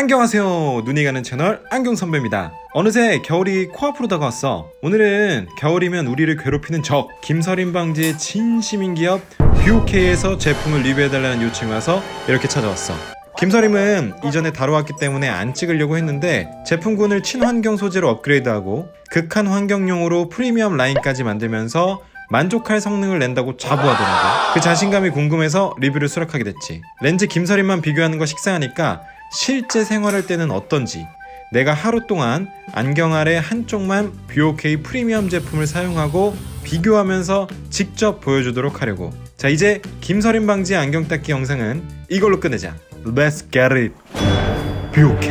안녕하세요 눈이 가는 채널 안경 선배입니다 어느새 겨울이 코앞으로 다가왔어 오늘은 겨울이면 우리를 괴롭히는 적 김서림 방지의 진심인 기업 BOK에서 제품을 리뷰해달라는 요청이 와서 이렇게 찾아왔어 김서림은 이전에 다뤄왔기 때문에 안 찍으려고 했는데 제품군을 친환경 소재로 업그레이드하고 극한 환경용으로 프리미엄 라인까지 만들면서 만족할 성능을 낸다고 자부하더라고. 그 자신감이 궁금해서 리뷰를 수락하게 됐지. 렌즈 김서림만 비교하는 거 식상하니까 실제 생활할 때는 어떤지 내가 하루 동안 안경 아래 한쪽만 BOK 프리미엄 제품을 사용하고 비교하면서 직접 보여주도록 하려고. 자 이제 김서림 방지 안경 닦기 영상은 이걸로 끝내자. Let's get it. BOK.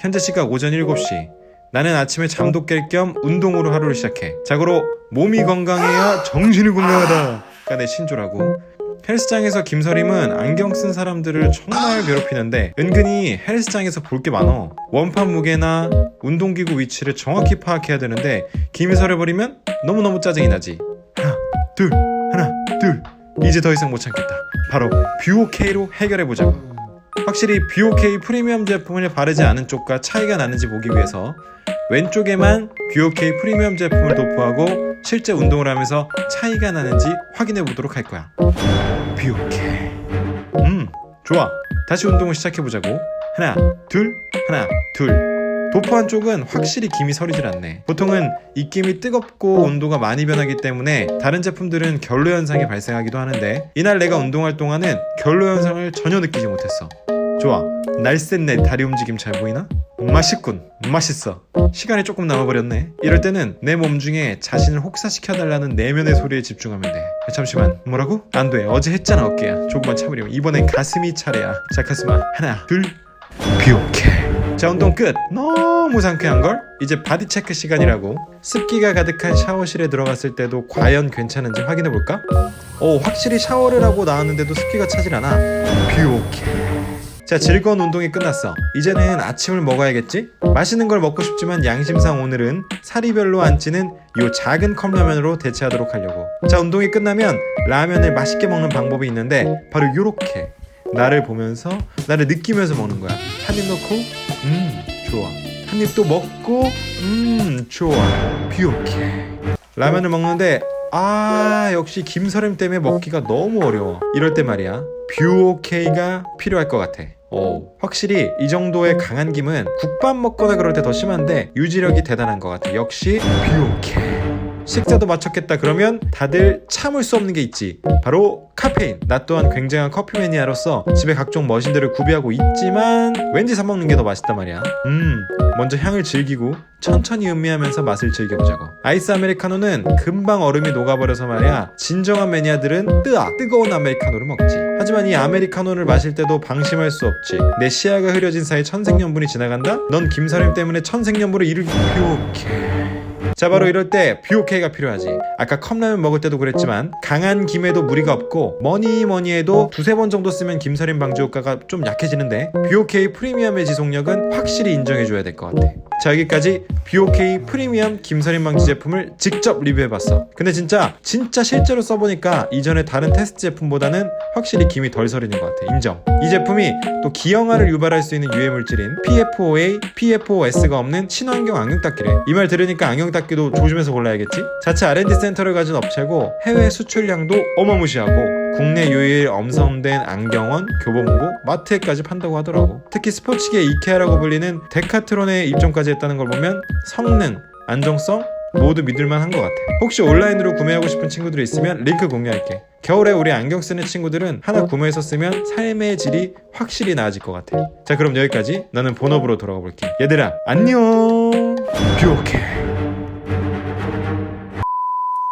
현재 시각 오전 7시. 나는 아침에 잠도 깰 겸 운동으로 하루를 시작해. 자고로 몸이 건강해야 정신이 건강하다가 내 신조라고. 헬스장에서 김서림은 안경 쓴 사람들을 정말 괴롭히는데 은근히 헬스장에서 볼 게 많어. 원판 무게나 운동기구 위치를 정확히 파악해야 되는데 김이 서려버리면 너무너무 짜증이 나지. 하나, 둘, 하나, 둘. 이제 더 이상 못 참겠다. 바로 뷰오케이로 해결해 보자고. 확실히 BOK 프리미엄 제품을 바르지 않은 쪽과 차이가 나는지 보기 위해서 왼쪽에만 BOK 프리미엄 제품을 도포하고 실제 운동을 하면서 차이가 나는지 확인해 보도록 할 거야. BOK. 음, 좋아. 다시 운동을 시작해 보자고. 하나, 둘, 하나, 둘. 도포 한 쪽은 확실히 김이 서리질 않네. 보통은 입김이 뜨겁고 온도가 많이 변하기 때문에 다른 제품들은 결로 현상이 발생하기도 하는데 이날 내가 운동할 동안은 결로 현상을 전혀 느끼지 못했어. 좋아. 날쌘 내 다리 움직임 잘 보이나? 맛있군. 맛있어. 시간이 조금 남아버렸네. 이럴 때는 내 몸 중에 자신을 혹사시켜달라는 내면의 소리에 집중하면 돼. 아, 잠시만. 뭐라고? 안 돼. 어제 했잖아, 어깨야. 조금만 참으렴. 이번엔 가슴이 차례야. 자, 가슴아. 하나, 둘. 비오케. 자, 운동 끝. 너무 상쾌한걸? 이제 바디 체크 시간이라고. 습기가 가득한 샤워실에 들어갔을 때도 과연 괜찮은지 확인해볼까? 오, 확실히 샤워를 하고 나왔는데도 습기가 차질 않아. 비오케. 자 즐거운 운동이 끝났어. 이제는 아침을 먹어야겠지? 맛있는 걸 먹고 싶지만 양심상 오늘은 살이 별로 안 찌는 요 작은 컵라면으로 대체하도록 하려고. 자 운동이 끝나면 라면을 맛있게 먹는 방법이 있는데 바로 요렇게. 나를 보면서 나를 느끼면서 먹는 거야. 한 입 넣고 음 좋아. 한 입 또 먹고 음 좋아. 비오케 라면을 먹는데 아 역시 김서림 때문에 먹기가 너무 어려워. 이럴 때 말이야. 뷰오케이가 필요할 것 같아 오, 확실히 이 정도의 강한 김은 국밥 먹거나 그럴 때 더 심한데 유지력이 대단한 것 같아. 역시 뷰오케이 식사도 마쳤겠다 그러면 다들 참을 수 없는 게 있지. 바로 카페인. 나 또한 굉장한 커피 매니아로서 집에 각종 머신들을 구비하고 있지만 왠지 사 먹는 게 더 맛있단 말이야. 음 먼저 향을 즐기고 천천히 음미하면서 맛을 즐겨보자고. 아이스 아메리카노는 금방 얼음이 녹아버려서 말이야 진정한 매니아들은 뜨악 뜨거운 아메리카노를 먹지 하지만 이 아메리카노를 마실 때도 방심할 수 없지 내 시야가 흐려진 사이 천생연분이 지나간다? 넌 김사림 때문에 천생연분을 이루기 뷰오케 자 바로 이럴 때 BOK가 필요하지. 아까 컵라면 먹을 때도 그랬지만 강한 김에도 무리가 없고 뭐니 뭐니 해도 두세 번 정도 쓰면 김서림 방지 효과가 좀 약해지는데 BOK 프리미엄의 지속력은 확실히 인정해줘야 될 것 같아. 자 여기까지 BOK 프리미엄 김서림 방지 제품을 직접 리뷰해봤어. 근데 진짜 진짜 실제로 써보니까 이전에 다른 테스트 제품보다는 확실히 김이 덜 서리는 것 같아. 인정. 이 제품이 또 기형아를 유발할 수 있는 유해 물질인 PFOA, PFOS가 없는 친환경 안경 닦기래. 이 말 들으니까 안경 닦 기도 조심해서 골라야겠지 자체 R&D 센터를 가진 업체고 해외 수출량도 어마무시하고 국내 유일 엄선된 안경원, 교보문고, 마트에까지 판다고 하더라고. 특히 스포츠계 이케아라고 불리는 데카트론에 입점까지 했다는 걸 보면 성능, 안정성 모두 믿을만 한 것 같아. 혹시 온라인으로 구매하고 싶은 친구들이 있으면 링크 공유할게. 겨울에 우리 안경 쓰는 친구들은 하나 구매해서 쓰면 삶의 질이 확실히 나아질 것 같아. 자 그럼 여기까지 나는 본업으로 돌아가 볼게. 얘들아 안녕. 뷰오케.